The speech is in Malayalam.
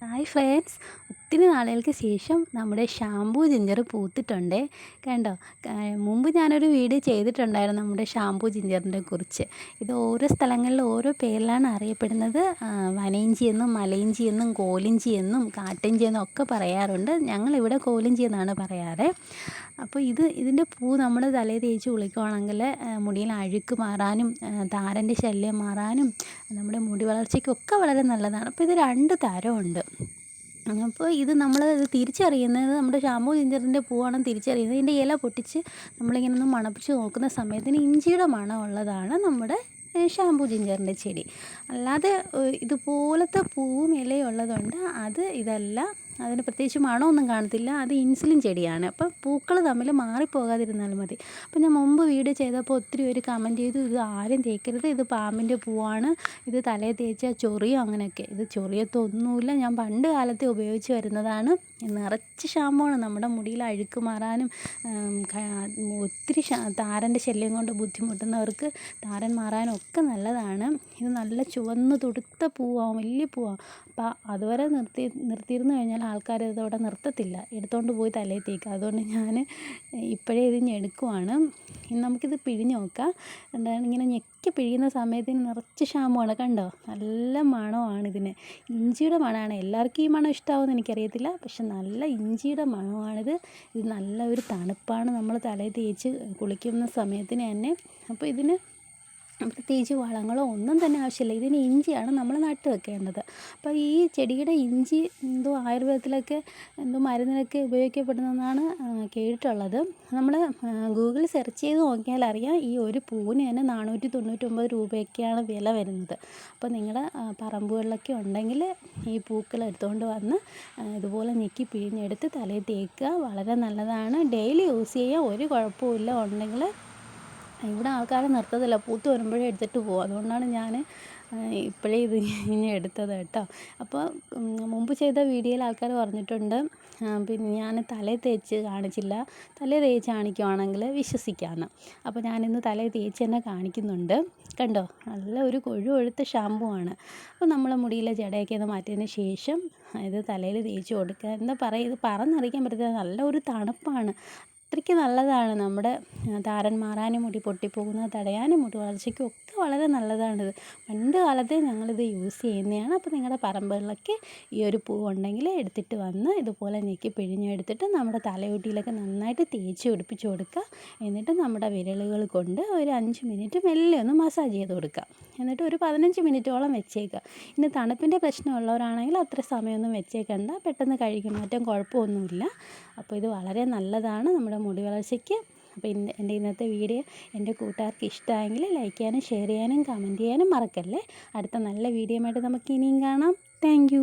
はい。ഹായ് ഫ്രണ്ട്സ് ഒത്തിരി നാളുകൾക്ക് ശേഷം നമ്മുടെ ഷാംപൂ ജിഞ്ചർ പൂത്തിട്ടുണ്ട്. കണ്ടോ? മുമ്പ് ഞാനൊരു വീഡിയോ ചെയ്തിട്ടുണ്ടായിരുന്നു നമ്മുടെ ഷാംപൂ ജിഞ്ചറിനെ കുറിച്ച്. ഇത് ഓരോ സ്ഥലങ്ങളിൽ ഓരോ പേരിലാണ് അറിയപ്പെടുന്നത്. വനയിഞ്ചി എന്നും മലയിഞ്ചി എന്നും കോലിഞ്ചി എന്നും കാട്ടിഞ്ചി എന്നും ഒക്കെ പറയാറുണ്ട്. ഞങ്ങളിവിടെ കോലിഞ്ചി എന്നാണ് പറയാറ്. അപ്പോൾ ഇത് ഇതിന്റെ പൂ നമ്മൾ തലയിൽ തേച്ച് കുളിക്കുകയാണെങ്കിൽ മുടിയിൽ അഴുക്ക് മാറാനും താരന്റെ ശല്യം മാറാനും നമ്മുടെ മുടി വളർച്ചയ്ക്കൊക്കെ വളരെ നല്ലതാണ്. അപ്പോൾ ഇത് രണ്ട് തരമുണ്ട്. അപ്പോൾ ഇത് നമ്മൾ തിരിച്ചറിയുന്നത് നമ്മുടെ ഷാമ്പു ജിഞ്ചറിന്റെ പൂവാണെന്ന് തിരിച്ചറിയുന്നത്. ഇതിന്റെ ഇല പൊട്ടിച്ച് നമ്മളിങ്ങനെ ഒന്ന് മണപ്പിച്ച് നോക്കുന്ന സമയത്തിന് ഇഞ്ചിയുടെ മണം ഉള്ളതാണ് നമ്മുടെ ഷാമ്പു ജിഞ്ചറിന്റെ ചെടി. അല്ലാതെ ഇതുപോലത്തെ പൂവും ഇലയും ഉള്ളതുകൊണ്ട് അത് ഇതല്ല അതിന് പ്രത്യേകിച്ച് മണമൊന്നും കാണത്തില്ല അത് ഇൻസുലിൻ ചെടിയാണ്. അപ്പം പൂക്കൾ തമ്മിൽ മാറിപ്പോകാതിരുന്നാൽ മതി. അപ്പം ഞാൻ മുമ്പ് വീഡിയോ ചെയ്തപ്പോൾ ഒത്തിരി പേര് കമന്റ് ചെയ്തു ഇത് ആരും തേക്കരുത് ഇത് പാമ്പിന്റെ പൂവാണ് ഇത് തലയിൽ തേച്ചാൽ ചൊറിയോ അങ്ങനെയൊക്കെ. ഇത് ചൊറിയത്തൊന്നുമില്ല ഞാൻ പണ്ട് കാലത്തെ ഉപയോഗിച്ച് വരുന്നതാണ്. നിറച്ച് ഷാമ്പുവാണ് നമ്മുടെ മുടിയിൽ അഴുക്ക് മാറാനും ഒത്തിരി താരന്റെ ശല്യം കൊണ്ട് ബുദ്ധിമുട്ടുന്നവർക്ക് താരൻ മാറാനും ഒക്കെ നല്ലതാണ്. ഇത് നല്ല ചുവന്ന് തുടുത്ത പൂവാകും വലിയ പൂവാകും അപ്പം അതുവരെ നിർത്തി നിർത്തിയിരുന്നു കഴിഞ്ഞാൽ ആൾക്കാർ ഇതവിടെ നിർത്തത്തില്ല. എടുത്തുകൊണ്ട് പോയി തലയിൽ തേക്കുക അതുകൊണ്ട് ഞാൻ ഇപ്പോഴേ ഇത് ഞെടുക്കുവാണ് നമുക്കിത് പിഴിഞ്ഞ് നോക്കാം. എന്താണ് ഇങ്ങനെ ഞെക്കി പിഴിയുന്ന സമയത്തിന് നിറച്ച് ഷാമ്പുവാണ് കണ്ടോ? നല്ല മണമാണ് ഇതിന്. ഇഞ്ചിയുടെ മണമാണ് എല്ലാവർക്കും ഈ മണം ഇഷ്ടമാവുമെന്ന് എനിക്കറിയത്തില്ല. പക്ഷെ നല്ല ഇഞ്ചിയുടെ മണമാണിത്. ഇത് നല്ല ഒരു തണുപ്പാണ്. നമ്മൾ തലയിൽ തേച്ച് കുളിക്കുന്ന സമയത്തിന് തന്നെ. അപ്പോൾ ഇതിന് പ്രത്യേകിച്ച് വളങ്ങളോ ഒന്നും തന്നെ ആവശ്യമില്ല. ഇതിന് ഇഞ്ചിയാണ് നമ്മൾ നട്ട് വെക്കേണ്ടത്. അപ്പോൾ ഈ ചെടിയുടെ ഇഞ്ചി എന്തോ ആയുർവേദത്തിലൊക്കെ എന്തോ മരുന്നിനൊക്കെ ഉപയോഗിക്കപ്പെടുന്നതെന്നാണ് കേട്ടിട്ടുള്ളത്. നമ്മൾ ഗൂഗിൾ സെർച്ച് ചെയ്ത് നോക്കിയാൽ അറിയാം ഈ ഒരു പൂവിന് തന്നെ നാനൂറ്റി തൊണ്ണൂറ്റൊമ്പത് രൂപയൊക്കെയാണ് വില വരുന്നത്. അപ്പോൾ നിങ്ങളുടെ പറമ്പുകളിലൊക്കെ ഉണ്ടെങ്കിൽ ഈ പൂക്കൾ എടുത്തുകൊണ്ട് വന്ന് ഇതുപോലെ ഞെക്കി പിഴിഞ്ഞെടുത്ത് തലയിൽ തേക്കുക. വളരെ നല്ലതാണ്. ഡെയിലി യൂസ് ചെയ്യുക ഒരു കുഴപ്പമില്ല ഉണ്ടെങ്കിൽ ഇവിടെ ആൾക്കാരെ നിർത്തത്തില്ല. പൂത്ത് വരുമ്പോഴേ എടുത്തിട്ട് പോകും അതുകൊണ്ടാണ് ഞാൻ ഇപ്പോഴേ ഇത് ഇനി എടുത്തത് കേട്ടോ. അപ്പോൾ മുമ്പ് ചെയ്ത വീഡിയോയിൽ ആൾക്കാർ പറഞ്ഞിട്ടുണ്ട് പിന്നെ ഞാൻ തലേ തേച്ച് കാണിച്ചില്ല. തലേ തേച്ച് കാണിക്കുവാണെങ്കിൽ വിശ്വസിക്കാമെന്ന് അപ്പോൾ ഞാനിന്ന് തലേ തേച്ച് തന്നെ കാണിക്കുന്നുണ്ട്. കണ്ടോ? നല്ല ഒരു കൊഴു കൊഴുത്ത ഷാമ്പു ആണ്. അപ്പോൾ നമ്മൾ മുടിയിലെ ജടയൊക്കെ ഒന്ന് മാറ്റിയതിന് ശേഷം ഇത് തലയിൽ തേച്ച് കൊടുക്കുക. എന്താ പറയുക ഇത് പറഞ്ഞറിയിക്കാൻ പറ്റത്തില്ല. നല്ല ഒരു തണുപ്പാണ്. അത്രയ്ക്ക് നല്ലതാണ്. നമ്മുടെ താരൻ മാറാനും മുടി പൊട്ടിപ്പോകുന്നത് തടയാനും മുടി വളർച്ചയ്ക്കും ഒക്കെ വളരെ നല്ലതാണിത്. പണ്ട് കാലത്തെ ഞങ്ങളിത് യൂസ് ചെയ്യുന്നതാണ്. അപ്പോൾ നിങ്ങളുടെ പറമ്പുകളിലൊക്കെ ഈ ഒരു പൂ ഉണ്ടെങ്കിൽ എടുത്തിട്ട് വന്ന് ഇതുപോലെ ഞെക്കി പിഴിഞ്ഞെടുത്തിട്ട് നമ്മുടെ തലയൂട്ടിയിലൊക്കെ നന്നായിട്ട് തേച്ച് പിടിപ്പിച്ച് കൊടുക്കുക. എന്നിട്ട് നമ്മുടെ വിരലുകൾ കൊണ്ട് ഒരു അഞ്ച് മിനിറ്റ് മെല്ലെ ഒന്ന് മസാജ് ചെയ്ത് കൊടുക്കുക. എന്നിട്ട് ഒരു പതിനഞ്ച് മിനിറ്റോളം വെച്ചേക്കുക. ഇനി തണുപ്പിന്റെ പ്രശ്നമുള്ളവരാണെങ്കിൽ അത്ര സമയമൊന്നും വെച്ചേക്കണ്ട. പെട്ടെന്ന് കഴിക്കണം മാറ്റം കുഴപ്പമൊന്നുമില്ല. അപ്പോൾ ഇത് വളരെ നല്ലതാണ്. നമ്മുടെ മുടി വളർച്ചയ്ക്ക് അപ്പോൾ ഇന്ന് എന്റെ ഇന്നത്തെ വീഡിയോ എന്റെ കൂട്ടുകാർക്ക് ഇഷ്ടമായെങ്കിൽ ലൈക്ക് ചെയ്യാനും ഷെയർ ചെയ്യാനും കമന്റ് ചെയ്യാനും മറക്കല്ലേ? അടുത്ത നല്ല വീഡിയോ ആയിട്ട് നമുക്ക് ഇനിയും കാണാം. താങ്ക്